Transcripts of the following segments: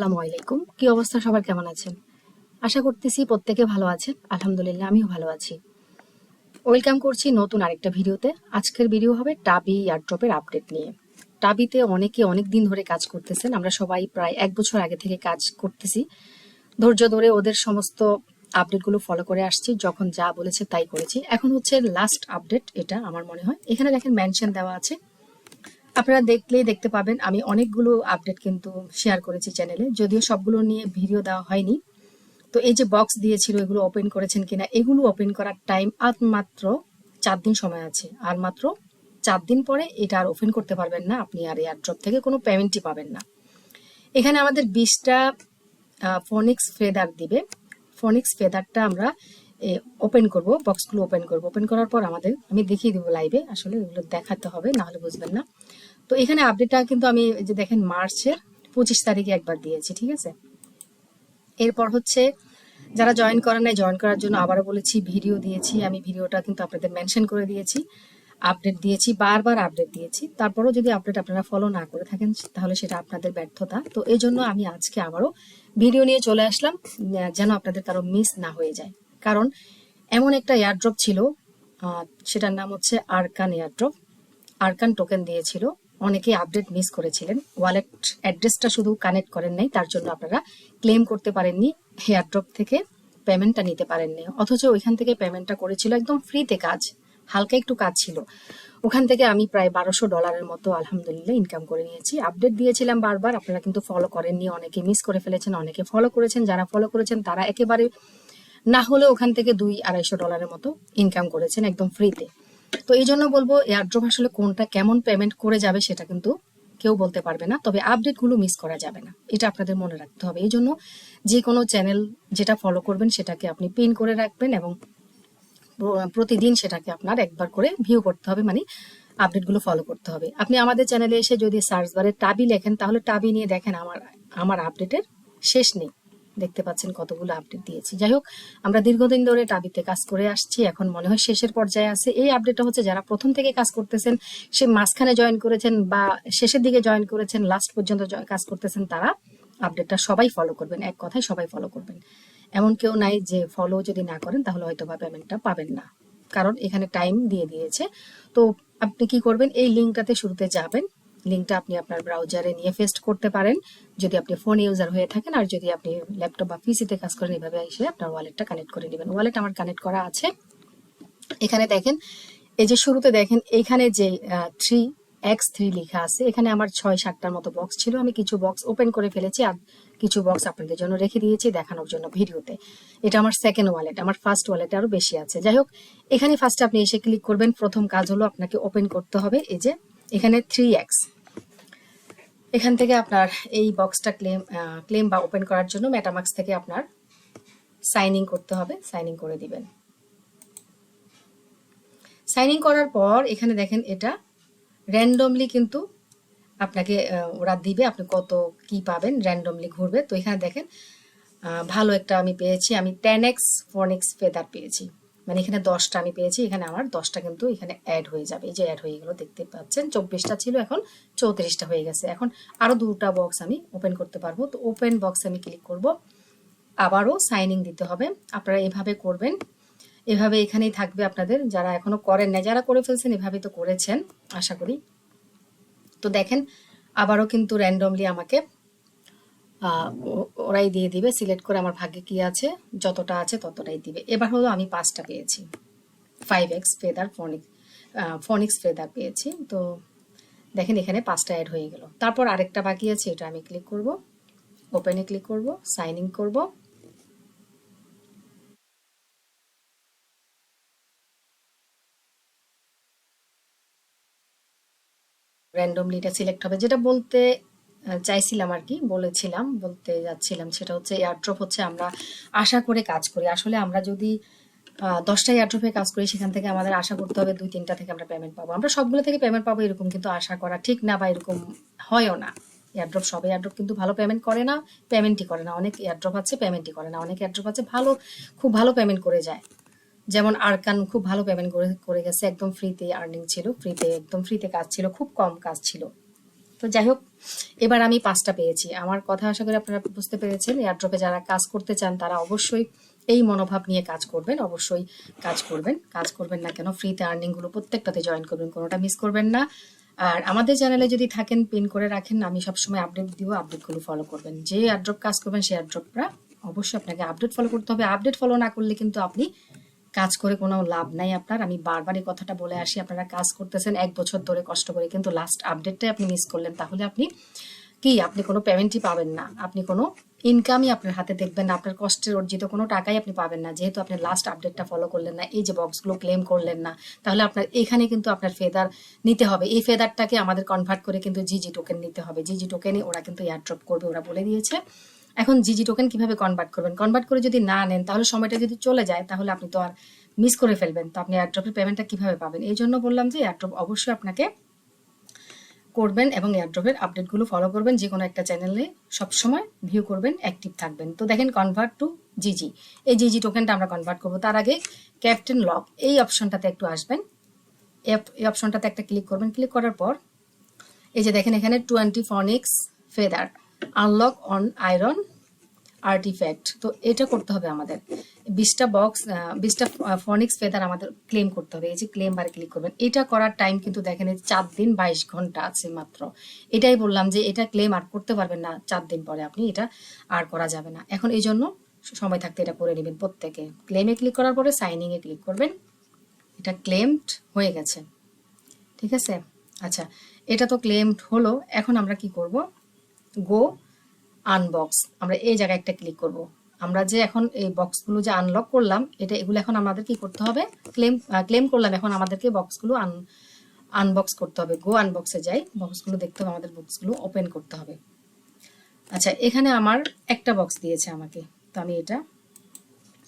আসসালামু আলাইকুম। কি অবস্থা? সবার কেমন আছেন? আশা করতেছি প্রত্যেকে ভালো আছেন। আলহামদুলিল্লাহ, আমিও ভালো আছি। ওয়েলকাম করছি নতুন আরেকটা ভিডিওতে। আজকের ভিডিও হবে টাবি এয়ারড্রপের আপডেট নিয়ে। টাবিতে অনেকে অনেক দিন ধরে কাজ করতেছেন। আমরা সবাই প্রায় এক বছর আগে থেকে কাজ করতেছি। ধৈর্য ধরে ওদের সমস্ত আপডেটগুলো ফলো করে আসছি। যখন যা বলেছে তাই করেছি। এখন হচ্ছে লাস্ট আপডেট এটা আমার মনে হয়। এখানে দেখেন মেনশন দেওয়া আছে। আপনারা দেখলেই দেখতে পাবেন, আমি অনেকগুলো আপডেট কিন্তু শেয়ার করেছি চ্যানেলে যদিও সবগুলো নিয়ে ভিডিও দেওয়া হয়নি। তো এই যে বক্স দিয়েছিল, এগুলো ওপেন করেছেন কিনা, এগুলো ওপেন করার টাইম আর মাত্র চার দিন সময় আছে। আর মাত্র চার দিন পরে এটা আর ওপেন করতে পারবেন না আপনি, আর এয়ারড্রপ থেকে কোনো পেমেন্টই পাবেন না। এখানে আমাদের বিশটা ফোনিক্স ফেদার দিবে। ফোনিক্স ফেদারটা আমরা ওপেন করব বক্সগুলো ওপেন করব। ওপেন করার পর আমাদের, আমি দেখিয়ে দেবো লাইভে আসলে এগুলো দেখাতে হবে না হলে বুঝবেন না। তো এখানে আপডেটটা কিন্তু আমি যে দেখেন মার্চের পঁচিশ তারিখে একবার দিয়েছি, ঠিক আছে? এরপর হচ্ছে, যারা জয়েন করেন নাই জয়েন করার জন্য আবারও বলেছি ভিডিও দিয়েছি। আমি ভিডিওটা কিন্তু আপনাদের মেনশন করে দিয়েছি। আপডেট দিয়েছি, বারবার আপডেট দিয়েছি। তারপরও যদি আপডেট আপনারা ফলো না করে থাকেন, তাহলে সেটা আপনাদের ব্যর্থতা। তো এই জন্য আমি আজকে আবারও ভিডিও নিয়ে চলে আসলাম যেন আপনাদের কারও মিস না হয়ে যায়। কারণ এমন একটা এয়ারড্রপ ছিল সেটার নাম হচ্ছে আরকান এয়ারড্রপ আরকান টোকেন দিয়েছিল। অনেকে আপডেট মিস করেছিলেন। ওয়ালেট অ্যাড্রেসটা শুধু কানেক্ট করেন নাই, তার জন্য আপনারা ক্লেম করতে পারেননি এয়ারড্রপ থেকে পেমেন্টটা নিতে পারেননি। অথচ ওইখান থেকে পেমেন্টটা করেছিল একদম ফ্রিতে কাজ, হালকা একটু কাজ ছিল। ওখান থেকে আমি প্রায় বারোশো ডলারের মতো আলহামদুলিল্লাহ ইনকাম করে নিয়েছি। আপডেট দিয়েছিলাম বারবার, আপনারা কিন্তু ফলো করেননি। অনেকে মিস করে ফেলেছেন, অনেকে ফলো করেছেন। যারা ফলো করেছেন, তারা একেবারে না হলে ওখান থেকে দুই আড়াইশো ডলারের মতো ইনকাম করেছেন একদম ফ্রিতে তো এই জন্য বলব এয়ারড্রপ আসলে কোনটা কেমন পেমেন্ট করে যাবে সেটা কিন্তু কেউ বলতে পারবে না, তবে আপডেটগুলো মিস করা যাবে না। এটা আপনাদের মনে রাখতে হবে। এই জন্য যে কোনো চ্যানেল যেটা ফলো করবেন সেটাকে আপনি পিন করে রাখবেন এবং প্রতিদিন সেটাকে আপনার একবার করে ভিউ করতে হবে মানে আপডেটগুলো ফলো করতে হবে। আপনি আমাদের চ্যানেলে এসে যদি সার্চ বারে টাবি লেখেন, তাহলে টাবি নিয়ে দেখেন, আমার আমার আপডেটের শেষ নেই। দেখতে পাচ্ছেন কতগুলো আপডেট দিয়েছি। যাই হোক, আমরা দীর্ঘদিন ধরে টাবিতে কাজ করে আসছি, এখন মনে হয় শেষের পর্যায়ে আছে। এই আপডেটটা হচ্ছে যারা প্রথম থেকে কাজ করতেছেন, সে মাঝখানে জয়েন করেছেন বা শেষের দিকে জয়েন করেছেন লাস্ট পর্যন্ত কাজ করতেছেন, তারা আপডেটটা সবাই ফলো করবেন, এক কথায় সবাই ফলো করবেন। এমন কেউ নাই যে ফলো যদি না করেন, তাহলে হয়তো বা পেমেন্টটা পাবেন না। কারণ এখানে টাইম দিয়ে দিয়েছে। তো আপনি কি করবেন, এই লিঙ্কটাতে শুরুতে যাবেন লিঙ্কটা আপনি আপনার ব্রাউজারে নিয়ে ফেস্ট করতে পারেন। যদি আপনি ফোন ইউজার হয়ে থাকেন আর যদি আপনি ল্যাপটপ বা পিসিতে কাজ করেন, এভাবে এসে আপনার ওয়ালেটটা কানেক্ট করে নেবেন। ওয়ালেট আমার কানেক্ট করা আছে। এখানে দেখেন, এই যে শুরুতে দেখেন, এখানে যে থ্রি এক্স থ্রি লেখা আছে, এখানে আমার ছয় সাতটার মতো বক্স ছিল। আমি কিছু বক্স ওপেন করে ফেলেছি আর কিছু বক্স আপনাদের জন্য রেখে দিয়েছি দেখানোর জন্য ভিডিওতে। এটা আমার সেকেন্ড ওয়ালেট আমার ফার্স্ট ওয়ালেট আরও বেশি আছে। যাই হোক, এখানে ফার্স্টে আপনি এসে ক্লিক করবেন। প্রথম কাজ হলো আপনাকে ওপেন করতে হবে। এই যে এখানে থ্রি এক্স এখান থেকে আপনার এই বক্সটা ক্লেম ক্লেম বা ওপেন করার জন্য মেটামাক্স থেকে আপনার সাইনিং করতে হবে সাইনিং করে দিবেন। সাইনিং করার পর এখানে দেখেন এটা র্যান্ডমলি কিন্তু আপনাকে ওরা দিবে, আপনি কত কি পাবেন র্যান্ডমলি ঘুরবে। তো এখানে দেখেন ভালো একটা আমি পেয়েছি, আমি টেন এক্স ফোনিক্স ফেদার পেয়েছি। মানে এখানে দশটা আমি পেয়েছি, এখানে আমার দশটা কিন্তু এখানে অ্যাড হয়ে যাবে। এই যে অ্যাড হয়ে গেলো, দেখতে পাচ্ছেন, চব্বিশটা ছিল, এখন চৌত্রিশটা হয়ে গেছে। এখন আরও দুটা বক্স আমি ওপেন করতে পারব। তো ওপেন বক্স আমি ক্লিক করব। আবারও সাইনিং দিতে হবে। আপনারা এভাবে করবেন। এভাবে এখানেই থাকবে আপনাদের। যারা এখনও করেন না যারা করে ফেলছেন, এভাবে তো করেছেন, আশা করি। তো দেখেন, আবারও কিন্তু র্যান্ডমলি আমাকে ওরাই দিয়ে দিবে সিলেক্ট করে আমার ভাগ্যে কি আছে, যতটা আছে ততটাই দিবে। এবার হলো আমি পাঁচটা পেয়েছি। Five X feather phoenix phoenix feather পেয়েছি। তো দেখেন এখানে পাঁচটা অ্যাড হয়ে গেল। তারপর আরেকটা বাকি আছে, এটা আমি ক্লিক করব ওপেনে ক্লিক করব সাইন ইন করব। র্যান্ডমলি এটা সিলেক্ট হবে। যেটা বলতে চাইছিলাম আর কি, বলেছিলাম, বলতে যাচ্ছিলাম, সেটা হচ্ছে এয়ারড্রপ হচ্ছে আমরা আশা করে কাজ করি। আসলে আমরা যদি দশটা এয়ারড্রপে কাজ করি, সেখান থেকে আমাদের আশা করতে হবে দুই তিনটা থেকে আমরা পেমেন্ট পাবো। আমরা সবগুলো থেকে পেমেন্ট পাবো এরকম, কিন্তু আশা করা ঠিক না বা এরকম হয়ও না। এয়ারড্রপ সব এয়ারড্রপ কিন্তু ভালো পেমেন্ট করে না পেমেন্টই করে না। অনেক এয়ারড্রপ আছে পেমেন্টই করে না। অনেক এয়ারড্রপ আছে, ভালো, খুব ভালো পেমেন্ট করে যায়। যেমন আরকান খুব ভালো পেমেন্ট করে করে গেছে, একদম ফ্রিতে আর্নিং ছিল ফ্রিতে একদম ফ্রিতে কাজ ছিল, খুব কম কাজ ছিল। তো যাই হোক এবার আমি পাঁচটা পেয়েছি। আমার কথা আশা করি আপনারা বুঝতে পেরেছেন এয়ারড্রপে যারা কাজ করতে চান তারা অবশ্যই এই মনোভাব নিয়ে কাজ করবেন, অবশ্যই কাজ করবেন। কাজ করবেন না কেন ফ্রিতে আর্নিংগুলো প্রত্যেকটাতে জয়েন করবেন, কোনোটা মিস করবেন না। আর আমাদের চ্যানেলে যদি থাকেন পিন করে রাখেন, আমি সবসময় আপডেট দিব আপডেটগুলো ফলো করবেন। যে এয়ারড্রপ কাজ করবেন, সেই এয়ারড্রপটা অবশ্যই আপনাকে আপডেট ফলো করতে হবে। আপডেট ফলো না করলে কিন্তু আপনি কাজ করে কোনো লাভ নাই আপনার। আমি বারবার এই কথাটা বলে আসি, আপনারা কাজ করতেছেন এক বছর ধরে কষ্ট করে, কিন্তু লাস্ট আপডেটটাই আপনি মিস করলেন। তাহলে আপনি কি, আপনি কোনো পেমেন্টই পাবেন না। আপনি কোনো ইনকামই আপনার হাতে দেখবেন না। আপনার কষ্টের অর্জিত কোনো টাকাই আপনি পাবেন না। যেহেতু আপনি লাস্ট আপডেটটা ফলো করলেন না, এই যে বক্সগুলো ক্লেম করলেন না, তাহলে আপনার, এখানে কিন্তু আপনার ফেদার নিতে হবে। এই ফেদারটাকে আমাদের কনভার্ট করে কিন্তু জিজি টোকেন নিতে হবে। জিজি টোকেনে ওরা কিন্তু এয়ারড্রপ করবে, ওরা বলে দিয়েছে। এখন জিজি টোকেন কীভাবে কনভার্ট করবেন? কনভার্ট করে যদি না নেন, তাহলে সময়টা যদি চলে যায়, তাহলে আপনি তো আর মিস করে ফেলবেন। তো আপনি এয়ারড্রপের পেমেন্টটা কীভাবে পাবেন? এই জন্য বললাম যে এয়ারড্রপ অবশ্যই আপনাকে করবেন এবং এয়ারড্রপের আপডেটগুলো ফলো করবেন। যে কোনো একটা চ্যানেলে সবসময় ভিউ করবেন অ্যাক্টিভ থাকবেন। তো দেখেন কনভার্ট টু জিজি। এই জিজি টোকেনটা আমরা কনভার্ট করব। তার আগে ক্যাপ্টেন লক এই অপশনটাতে একটু আসবেন। এই অপশনটাতে একটা ক্লিক করবেন। ক্লিক করার পর এই যে দেখেন এখানে twenty phoenix feather unlock on iron artefact. তো এটা করতে হবে আমাদের। বিশটা বক্স বিশটা ফনিক্স ফেদার আমাদের ক্লেম করতে হবে। এই যে ক্লেম বারে ক্লিক করবেন। এটা করার টাইম কিন্তু দেখেন, এই চার দিন বাইশ ঘণ্টা আছে মাত্র। এটাই বললাম যে এটা ক্লেম আর করতে পারবেন না, চার দিন পরে আপনি এটা আর করা যাবে না। এখন এই জন্য সময় থাকতে এটা করে নেবেন প্রত্যেকে। ক্লেমে ক্লিক করার পরে সাইনিংয়ে ক্লিক করবেন। এটা ক্লেমড হয়ে গেছে। ঠিক আছে? আচ্ছা এটা তো ক্লেমড হলো। এখন আমরা কি করব? গো আনবক্স আমরা এই জায়গায় একটা ক্লিক করব। আমরা যে এখন এই বক্সগুলো যে আনলক করলাম, এটা এগুলো এখন আমাদের কি করতে হবে? ক্লেম ক্লেম করলাম, এখন আমাদেরকে বক্সগুলো আন আনবক্স করতে হবে। গো আনবক্সে যাই বক্সগুলো দেখতে হবে, আমাদের বক্সগুলো ওপেন করতে হবে। আচ্ছা এখানে আমার একটা বক্স দিয়েছে আমাকে, তো আমি এটা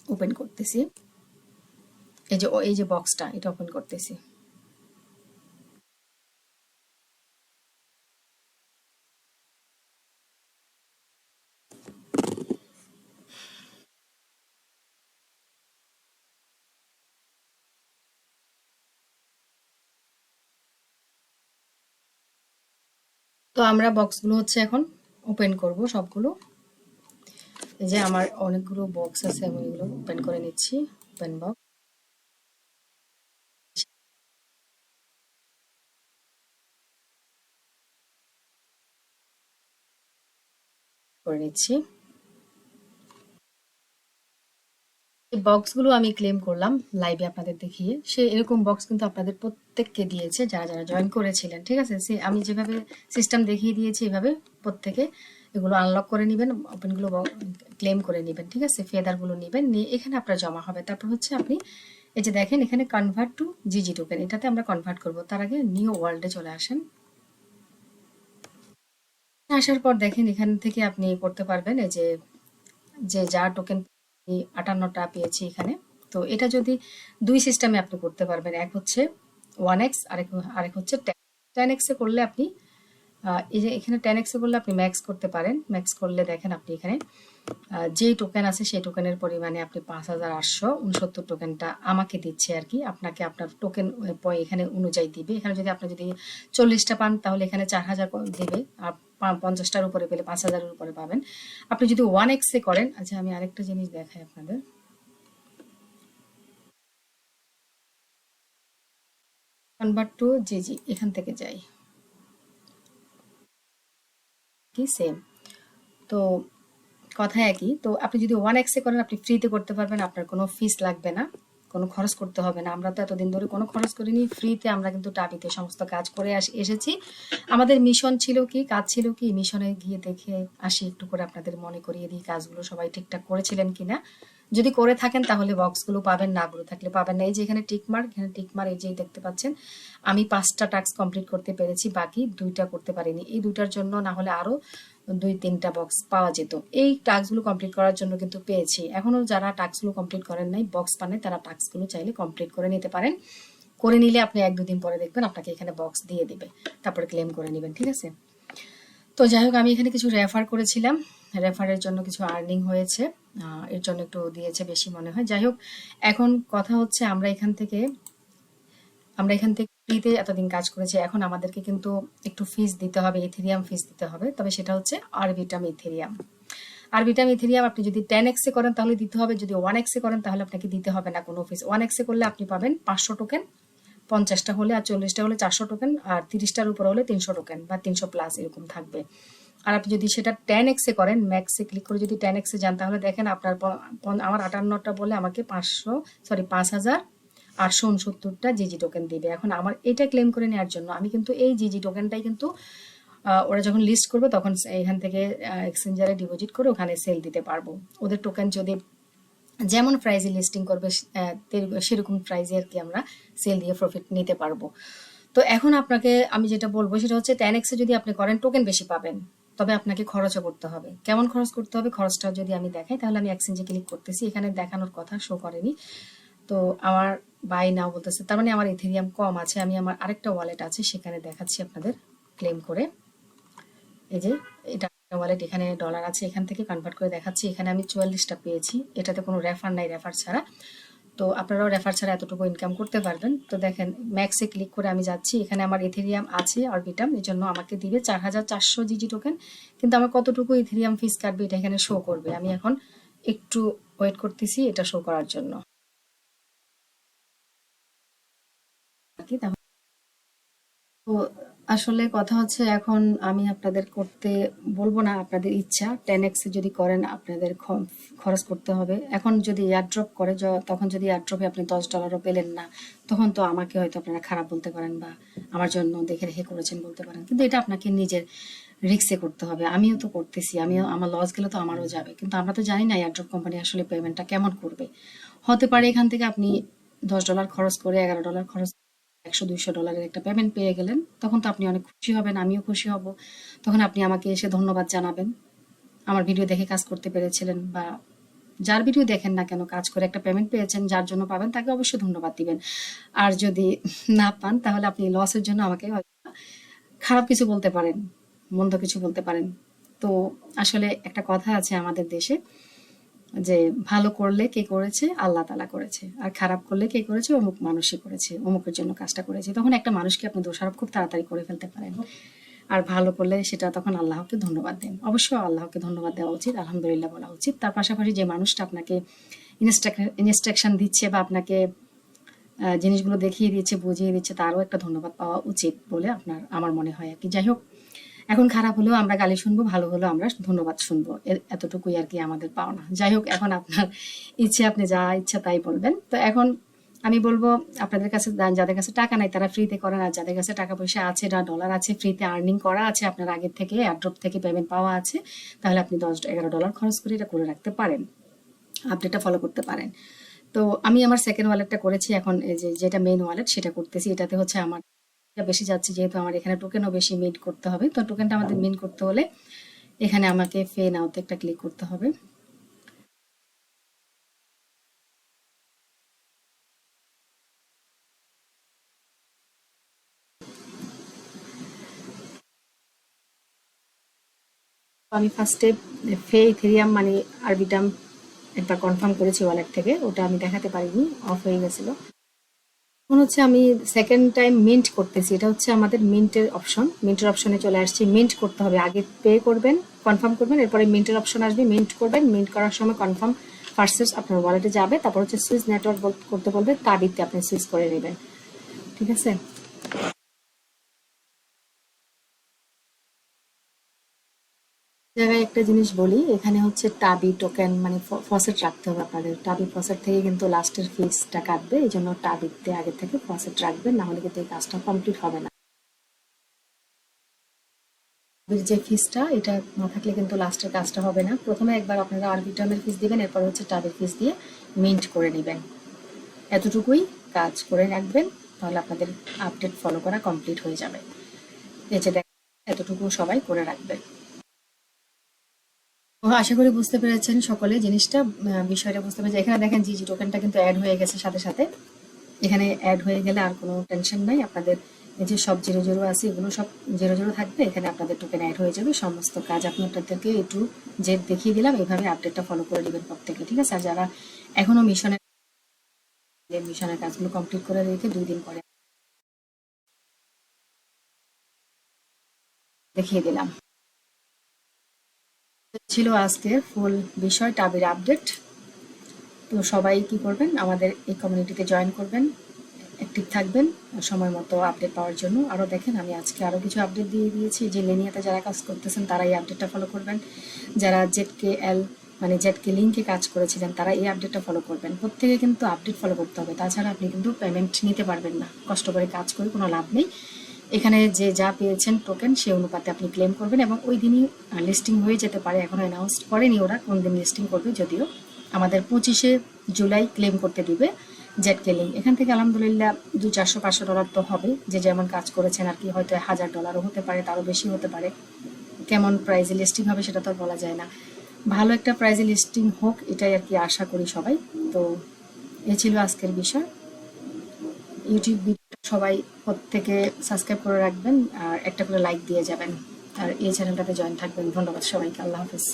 ওপেন করতেছি। এই যে এই যে বক্সটা এটা ওপেন করতেছি। তো আমরা বক্সগুলো হচ্ছে এখন ওপেন করব সবগুলো। এই যে আমার অনেকগুলো বক্স আছে, আমি এগুলো ওপেন করে নিচ্ছি ওপেন বক্স করে নিচ্ছি। বক্সগুলো আমি ক্লেম করলাম লাইভে আপনাদের দেখিয়ে। সে এরকম বক্স কিন্তু আপনাদের প্রত্যেককে দিয়েছে, যারা যারা জয়েন করেছিলেন, ঠিক আছে? সে আমি যেভাবে সিস্টেম দেখিয়ে দিয়েছি, এভাবে প্রত্যেকে এগুলো আনলক করে নেবেন ওপেনগুলো ক্লেম করে নেবেন, ঠিক আছে? ফেদারগুলো নেবেন, নিয়ে এখানে আপনার জমা হবে। তারপর হচ্ছে আপনি এই যে দেখেন, এখানে কনভার্ট টু জিজি টোকেন এটাতে আমরা কনভার্ট করব। তার আগে নিউ ওয়ার্ল্ডে চলে আসেন। আসার পর দেখেন, এখান থেকে আপনি করতে পারবেন এই যে যে যা টোকেন আটান্নটা পেয়েছি এখানে। তো এটা যদি দুই সিস্টেমে আপনি করতে পারবেন, এক হচ্ছে ওয়ান এক্স আরেক আরেক হচ্ছে টেন এক্সে করলে আপনি এই যে এখানে টেন এক্সে করলে আপনি ম্যাক্স করতে পারেন। ম্যাক্স করলে দেখেন আপনি এখানে যে টোকেন আছে সেই টোকেনের পরিমাণে আপনি পাঁচ হাজার আটশো উনসত্তর টোকেনটা আমাকে দিচ্ছে আর কি। আপনাকে আপনার টোকেন এখানে অনুযায়ী দিবে। এখানে যদি আপনি যদি চল্লিশটা পান, তাহলে এখানে চার হাজার দেবে। আর পঞ্চাশটার উপরে পেলে পাঁচ হাজারের উপরে পাবেন। আপনি যদি ওয়ান এক্সে করেন আচ্ছা আমি আরেকটা জিনিস দেখাই আপনাদের। কনভার্ট টু জি জি এখান থেকে যাই। কি সেম তো কথা একই। তো আপনি যদি ওয়ান এক্সে করেন, আপনি ফ্রিতে করতে পারবেন, আপনার কোনো ফিস লাগবে না। কোনো খরচ করতে হবে না। আমরা তো এতদিন ধরে কোনো খরচ করিনি। ফ্রিতে আমরা কিন্তু টাবিতে সমস্ত কাজ করে এসেছি। আমাদের মিশন ছিল কি, কাজ ছিল কি মিশনে গিয়ে দেখে আসি, একটু করে আপনাদের মনে করিয়ে দিই কাজগুলো সবাই ঠিকঠাক করেছিলেন কিনা। যদি করে থাকেন তাহলে বক্সগুলো পাবেন, না গুলো থাকলে পাবেন না। এই যে এখানে টিকমার্ক এখানে টিকমার্ক এই যে দেখতে পাচ্ছেন, আমি পাঁচটা টাস্ক কমপ্লিট করতে পেরেছি, বাকি দুইটা করতে পারিনি। এই দুইটার জন্য না হলে আরও দুই তিনটা বক্স পাওয়া যেত। এই টাস্কগুলো কমপ্লিট করার জন্য কিন্তু পেয়েছি। এখনও যারা টাস্কগুলো কমপ্লিট করেন নাই বক্স পানে তারা টাস্কগুলো চাইলে কমপ্লিট করে নিতে পারেন। করে নিলে আপনি এক, দুদিন পরে দেখবেন আপনাকে এখানে বক্স দিয়ে দিবে। তারপরে ক্লেম করে নেবেন, ঠিক আছে? তো যাই হোক, আমি এখানে কিছু রেফার করেছিলাম। রেফারের জন্য কিছু আর্নিং হয়েছে। এর জন্য একটু দিয়েছে বেশি মনে হয়। যাই হোক, এখন কথা হচ্ছে আমরা এখান থেকে, আমরা এখান থেকে ফ্রিতে এতদিন কাজ করেছে, এখন আমাদেরকে কিন্তু একটু ফিস দিতে হবে ইথেরিয়াম ফিস দিতে হবে। তবে সেটা হচ্ছে আরবিটাম ইথেরিয়াম আরবিটাম ইথেরিয়াম আপনি যদি টেন এক্সে করেন তাহলে দিতে হবে, যদি ওয়ান এক্সে করেন তাহলে আপনাকে দিতে হবে না কোনো ফিস ওয়ান এক্সে করলে আপনি পাবেন পাঁচশো টোকেন পঞ্চাশটা হলে আর চল্লিশটা হলে চারশো টোকেন আর তিরিশটার উপরে হলে তিনশো টোকেন বা তিনশো প্লাস এরকম থাকবে। আর আপনি যদি সেটা টেন এক্সে করেন ম্যাক্সে ক্লিক করে যদি টেন এক্সে যান, তাহলে দেখেন আপনার আমার আটান্নটা বলে আমাকে পাঁচশো সরি পাঁচ হাজার আটশো উনসত্তরটা জিজি টোকেন দিবে। এখন আমার এটা ক্লেম করে নেওয়ার জন্য আমি কিন্তু এই জিজি টোকেনটাই কিন্তু ওরা যখন লিস্ট করবে তখন এখান থেকে এক্সচেঞ্জারে ডিপোজিট করে ওখানে সেল দিতে পারব। ওদের টোকেন যদি যেমন প্রাইজে লিস্টিং করবে সেরকম প্রাইজে আর কি আমরা সেল দিয়ে প্রফিট নিতে পারব। তো এখন আপনাকে আমি যেটা বলব সেটা হচ্ছে টেন এক্সে যদি আপনি করেন টোকেন বেশি পাবেন। তবে আপনাকে খরচও করতে হবে। কেমন খরচ করতে হবে? খরচটা যদি আমি দেখাই, তাহলে আমি এক্সচেঞ্জে ক্লিক করতেছি। এখানে দেখানোর কথা শো করেনি। তো আমার বাই নাও বলতেছে, তার মানে আমার ইথেরিয়াম কম আছে, আমি আমার আরেকটা ওয়ালেট আছে, সেখানে দেখাচ্ছি আপনাদের ক্লেম করে। এই যে, এটা ওয়ালেট এখানে ডলার আছে, এখান থেকে কনভার্ট করে দেখাচ্ছি, এখানে আমি চুয়াল্লিশটা পেয়েছি, এটাতে কোনো রেফার নাই রেফার ছাড়া। তো আপনারাও রেফার ছাড়া এতটুকু ইনকাম করতে পারবেন। তো দেখেন ম্যাক্সে ক্লিক করে আমি যাচ্ছি, এখানে আমার ইথেরিয়াম আছে অরবিটাম এই জন্য আমাকে দিবে চার হাজার চারশো জিজি টোকেন কিন্তু আমার কতটুকু ইথেরিয়াম ফিস কাটবে, এটা এখানে শো করবে। আমি এখন একটু ওয়েট করতেছি, এটা শো করার জন্য। আর কি তাহলে তো আসলে কথা হচ্ছে এখন আমি আপনাদের করতে বলব না, আপনাদের ইচ্ছা। টেন এক্সে যদি করেন, আপনাদের খরচ করতে হবে। এখন যদি এয়ারড্রপ করে তখন যদি এয়ারড্রপে আপনি দশ ডলারও পেলেন না, তখন তো আমাকে হয়তো আপনারা খারাপ বলতে পারেন বা আমার জন্য দেখে রেখে করেছেন বলতে পারেন। কিন্তু এটা আপনাকে নিজের রিক্সে করতে হবে। আমিও তো করতেছি, আমিও, আমার লস গেলে তো আমারও যাবে। কিন্তু আমরা তো জানি না এয়ারড্রপ কোম্পানি আসলে পেমেন্টটা কেমন করবে। হতে পারে এখান থেকে আপনি দশ ডলার খরচ করে, এগারো ডলার খরচ একশো, দুইশো ডলারের একটা পেমেন্ট পেয়ে গেলেন। তখন তো আপনি অনেক খুশি হবেন, আমিও খুশি হব। তখন আপনি আমাকে এসে ধন্যবাদ জানাবেন। আমার ভিডিও দেখে কাজ করতে পেরেছিলেন বা যার ভিডিও দেখেন না কেন, কাজ করে একটা পেমেন্ট পেয়েছেন, যার জন্য পাবেন, তাকে অবশ্যই ধন্যবাদ দিবেন। আর যদি না পান, তাহলে আপনি লসের জন্য আমাকে খারাপ কিছু বলতে পারেন, মন্দ কিছু বলতে পারেন। তো আসলে একটা কথা আছে আমাদের দেশে যে ভালো করলে কে করেছে? আল্লাহ তালা করেছে। আর খারাপ করলে কে করেছে? অমুক মানুষই করেছে। অমুকের জন্য কাজটা করেছে। তখন একটা মানুষকে আপনি দোষারোপ খুব তাড়াতাড়ি করে ফেলতে পারেন। আর ভালো করলে সেটা তখন আল্লাহকে ধন্যবাদ দেন। অবশ্যই আল্লাহকে ধন্যবাদ দেওয়া উচিত, আলহামদুলিল্লাহ বলা উচিত। তার পাশাপাশি যে মানুষটা আপনাকে ইনস্ট্রাকশন দিচ্ছে বা আপনাকে জিনিসগুলো দেখিয়ে দিচ্ছে, বুঝিয়ে দিচ্ছে, তারও একটা ধন্যবাদ পাওয়া উচিত বলে আপনার, আমার মনে হয় আর কি। যাই হোক এখন খারাপ হলেও আমরা গালি শুনব, ভালো হলেও আমরা ধন্যবাদ শুনব। এতটুকুই আর কি আমাদের পাওনা। যাই হোক, এখন আপনার ইচ্ছে, আপনি যা ইচ্ছা তাই বলবেন। তো এখন আমি বলব, আপনাদের কাছে, যাদের কাছে টাকা নাই, তারা ফ্রিতে করেন। আর যাদের কাছে টাকা পয়সা আছে বা ডলার আছে ফ্রিতে আর্নিং করা আছে, আপনার আগের থেকে এয়ারড্রপ থেকে পেমেন্ট পাওয়া আছে, তাহলে আপনি দশ, এগারো ডলার খরচ করে এটা করে রাখতে পারেন। আপডেটটা ফলো করতে পারেন। তো আমি আমার সেকেন্ড ওয়ালেটটা করেছি, এখন যে, যেটা মেন ওয়ালেট সেটা করতেছি। এটাতে হচ্ছে আমার বেশি যাচ্ছে যেহেতু আমার এখানে টোকেনও বেশি মিট করতে হবে। তো টোকেনটা আমাদের মিন করতে হলে এখানে আমাকে ফে নাওতে একটা ক্লিক করতে হবে। আমি ফার্স্টে ফে ইথেরিয়াম মানে আরবিটাম একবার কনফার্ম করেছি ওয়ালেট থেকে, ওটা আমি দেখাতে পারিনি অফ হয়ে গেছিল। এখন হচ্ছে আমি সেকেন্ড টাইম মিন্ট করতেছি। এটা হচ্ছে আমাদের মিন্টের অপশন মিন্টের অপশনে চলে আসছি মিন্ট করতে হবে। আগে পে করবেন কনফার্ম করবেন, এরপরে মিন্টের অপশন আসবে মিন্ট করবেন মিন্ট করার সময় কনফার্ম ফার্সেস আপনার ওয়ালেটে যাবে। তারপর হচ্ছে সুইচ নেটওয়ার্ক করতে বলবে তার তাবিতে আপনি সুইচ করে নেবেন। ঠিক আছে? জায়গায় একটা জিনিস বলি, এখানে হচ্ছে টাবি টোকেন মানে ফসেট রাখতে হবে আপনাদের। টাবি ফসেট থেকে কিন্তু লাস্টের ফিসটা কাটবে, এই জন্য টাবিতে আগে থেকে ফসেট রাখবেন না হলে কিন্তু এই কাজটা কমপ্লিট হবে না। যে ফিসটা এটা না থাকলে কিন্তু লাস্টের কাজটা হবে না। প্রথমে একবার আপনারা আরবিটামের ফিস দিবেন, এরপর হচ্ছে টাবির ফিস দিয়ে মিন্ট করে নেবেন। এতটুকুই কাজ করে রাখবেন, তাহলে আপনাদের আপডেট ফলো করা কমপ্লিট হয়ে যাবে। এই যে এতটুকু সবাই করে রাখবেন। আশা করি বুঝতে পেরেছেন সকলে জিনিসটা বিষয়টা বুঝতে পেরেছেন এখানে দেখেন জিজি টোকেনটা কিন্তু অ্যাড হয়ে গেছে সাথে সাথে। এখানে অ্যাড হয়ে গেলে আর কোনো টেনশন নাই। আপনাদের যে সব জিরো জিরো আছে, এগুলো সব জিরো জিরো থাকবে। এখানে আপনাদের টোকেন অ্যাড হয়ে যাবে। সমস্ত কাজ আপনি আপনাদেরকে একটু যে দেখিয়ে দিলাম। এইভাবে আপডেটটা ফলো করে দেবেন প্রত্যেকে, ঠিক আছে? আর যারা এখনও মিশনে মিশনের কাজগুলো কমপ্লিট করে রেখে দুই দিন পরে দেখিয়ে দিলাম। ছিল আজকের ফুল বিষয়, টাবির আপডেট তো সবাই কি করবেন? আমাদের এই কমিউনিটিতে জয়েন করবেন অ্যাক্টিভ থাকবেন সময় মতো আপডেট পাওয়ার জন্য। আরও দেখেন, আমি আজকে আরও কিছু আপডেট দিয়ে দিয়েছি। যে লেনিয়াতে যারা কাজ করতেছেন, তারা এই আপডেটটা ফলো করবেন। যারা জেড কে এল মানে জেড কে লিঙ্কে কাজ করেছিলেন, তারা এই আপডেটটা ফলো করবেন। প্রত্যেকে কিন্তু আপডেট ফলো করতে হবে। তাছাড়া আপনি কিন্তু পেমেন্ট নিতে পারবেন না। কষ্ট করে কাজ করে কোনো লাভ নেই। এখানে যে যা পেয়েছেন টোকেন সে অনুপাতে আপনি ক্লেম করবেন এবং ওই দিনই লিস্টিং হয়ে যেতে পারে। এখনও অ্যানাউন্স করেনি ওরা, কোন দিন লিস্টিং করবে যদিও। আমাদের পঁচিশে জুলাই ক্লেম করতে দিবে জেট কেলিং এখান থেকে আলহামদুলিল্লাহ দু চারশো পাঁচশো ডলার তো হবে। যে যেমন কাজ করেছেন আর কি, হয়তো হাজার ডলারও হতে পারে, তারও বেশি হতে পারে। কেমন প্রাইজে লিস্টিং হবে সেটা তো আর বলা যায় না। ভালো একটা প্রাইজে লিস্টিং হোক, এটাই আর কি আশা করি সবাই। তো, এ ছিল আজকের বিষয়। ইউটিউব সবাই প্রত্যেকে সাবস্ক্রাইব করে রাখবেন আর একটা করে লাইক দিয়ে যাবেন। আর এই চ্যানেলটাতে জয়েন থাকবেন। ধন্যবাদ সবাইকে। আল্লাহ হাফিজ।